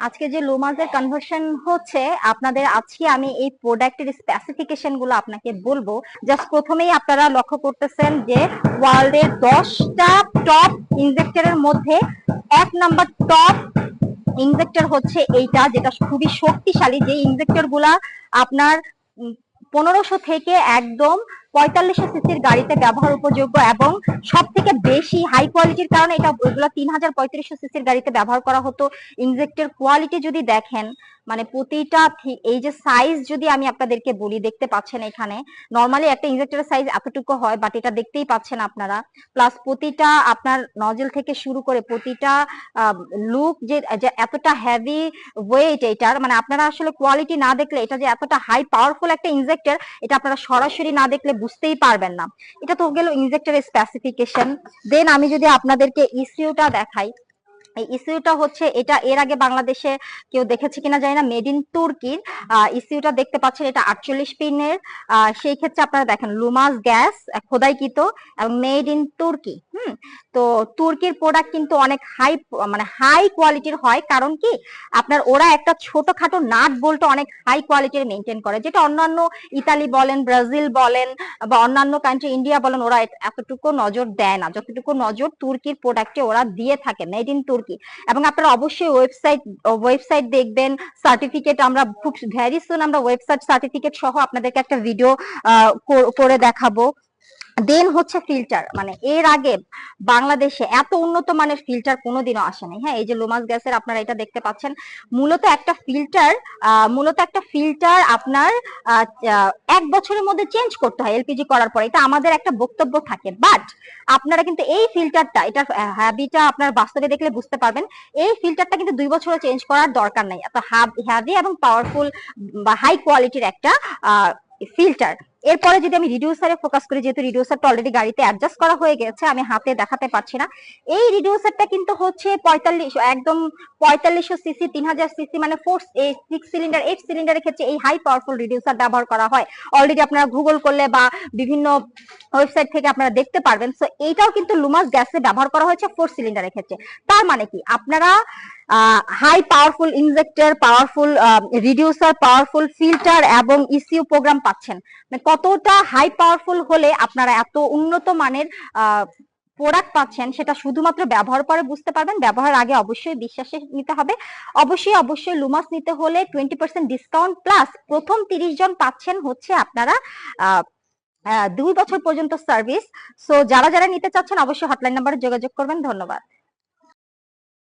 আজকে যে লোমাজের কনভার্সন হচ্ছে, আপনাদের আজকে আমি এই প্রোডাক্টের স্পেসিফিকেশনগুলো আপনাকে বলব। জাস্ট প্রথমেই আপনারা লক্ষ্য করতেছেন যে ওয়ার্ল্ডের দশটা টপ ইনজেক্টরের মধ্যে এক নাম্বার টপ ইনজেক্টর হচ্ছে এইটা, যেটা খুবই শক্তিশালী। যে ইনজেক্টরগুলা আপনার পনেরোশো থেকে একদম পঁয়তাল্লিশশো সিসির গাড়িতে ব্যবহার উপযোগ্য এবং সব থেকে বেশি হাই কোয়ালিটির কারণে এটা ওইগুলো তিন হাজার পঁয়ত্রিশশো সিসির গাড়িতে ব্যবহার করা হতো। ইনজেক্টের কোয়ালিটি যদি দেখেন মানে প্রতিটা এই যে সাইজ যদি আমি আপনাদেরকে বলি, দেখতে পাচ্ছেন এখানে নর্মালি একটা ইনজেক্টরের সাইজ এতটুকু হয় বাট এটা দেখতেই পাচ্ছেন আপনারা। প্লাস প্রতিটা আপনার নজল থেকে শুরু করে প্রতিটা লুক যে এতটা হেভি ওয়েট এটার মানে আপনারা আসলে কোয়ালিটি না দেখলে, এটা যে এতটা হাই পাওয়ারফুল একটা ইনজেক্টর এটা আপনারা সরাসরি না দেখলে বুঝতেই পারবেন না। এটা তো গেল ইনজেক্টরের স্পেসিফিকেশন দেন আমি যদি আপনাদেরকে ইসিউটা দেখাই এই ইসিউটা হচ্ছে এটা এর আগে বাংলাদেশে কেউ দেখেছে কিনা জানি না মেড ইন তুর্কির ইসিউটা দেখতে পাচ্ছেন, এটা আটচল্লিশ পিনের সেই ক্ষেত্রে আপনারা দেখেন লুমাস গ্যাস খোদাইকৃত, এবং মেড ইন তুর্কি হুম? তো তুর্কির প্রোডাক্ট কিন্তু অনেক হাই মানে হাই কোয়ালিটির হয়, কারণ কি? আপনার ওরা একটা ছোটখাটো নাট বল্ট অনেক হাই কোয়ালিটির মেনটেন করে, যেটা অন্যান্য ইতালি বলেন ব্রাজিল বলেন, বা অন্যান্য কান্ট্রি ইন্ডিয়া বলেন, ওরা এতটুকু নজর দেয় না। যতটুকু নজর তুর্কির প্রোডাক্টে ওরা দিয়ে থাকে মেড ইন তুর্কি এবং আপনারা অবশ্যই ওয়েবসাইট ওয়েবসাইট দেখবেন সার্টিফিকেট আমরা খুব ভ্যারি সুন আমরা ওয়েবসাইট সার্টিফিকেট সহ আপনাদেরকে একটা ভিডিও করে দেখাবো। দেন হচ্ছে ফিল্টার মানে এর আগে বাংলাদেশে এত উন্নত মানের ফিল্টার কোনোদিনও আসেনি হ্যাঁ এই যে লোমাস গ্যাসের আপনারা এটা দেখতে পাচ্ছেন। মূলত একটা ফিল্টার মূলত একটা ফিল্টার আপনার এক বছরের মধ্যে চেঞ্জ করতে হয় এলপিজি করার পরে। এটা আমাদের একটা বক্তব্য থাকে। বাট আপনারা কিন্তু এই ফিল্টারটা এটা হ্যাবিটা আপনার বাস্তবে দেখলে বুঝতে পারবেন, এই ফিল্টারটা কিন্তু দুই বছরে চেঞ্জ করার দরকার নাই। এত হ্যাভি এবং পাওয়ারফুল বা হাই কোয়ালিটির একটা ফিল্টার এরপরে যদি আমি রিডিউসারে ফোকাস করি, যেহেতু রিডিউসারটা অলরেডি গাড়িতে অ্যাডজাস্ট করা হয়ে গেছে, আমি হাতে দেখাতে পারছি না। এই রিডিউসারটা কিন্তু হচ্ছে পঁয়তাল্লিশ, একদম পঁয়তাল্লিশশো সিসি তিন হাজার সিসি মানে ফোর সিক্স সিলিন্ডার এইট সিলিন্ডারের ক্ষেত্রে এই হাই পাওয়ারফুল রিডিউসার ব্যবহার করা হয়। অলরেডি আপনারা গুগল করলে বা বিভিন্ন ওয়েবসাইট থেকে আপনারা দেখতে পারবেন। সো এইটাও কিন্তু লুমাস গ্যাসে ব্যবহার করা হয়েছে ফোর সিলিন্ডারের ক্ষেত্রে। তার মানে কি? আপনারা high powerful injector powerful reducer powerful filter এবং ইসিউ প্রোগ্রাম পাচ্ছেন। মানে কতটা হাই পাওয়ারফুল হলে আপনারা এত উন্নত মানের প্রোডাক্ট পাচ্ছেন সেটা শুধুমাত্র ব্যবহার করে বুঝতে পারবেন। ব্যবহার আগে অবশ্যই বিশ্বাসে নিতে হবে। অবশ্যই অবশ্যই লুমাস নিতে হলে টোয়েন্টি পার্সেন্ট ডিসকাউন্ট প্লাস প্রথম তিরিশ জন পাচ্ছেন হচ্ছে আপনারা দুই বছর পর্যন্ত সার্ভিস সো যারা যারা নিতে চাচ্ছেন অবশ্যই হটলাইন নাম্বারে যোগাযোগ করবেন। ধন্যবাদ।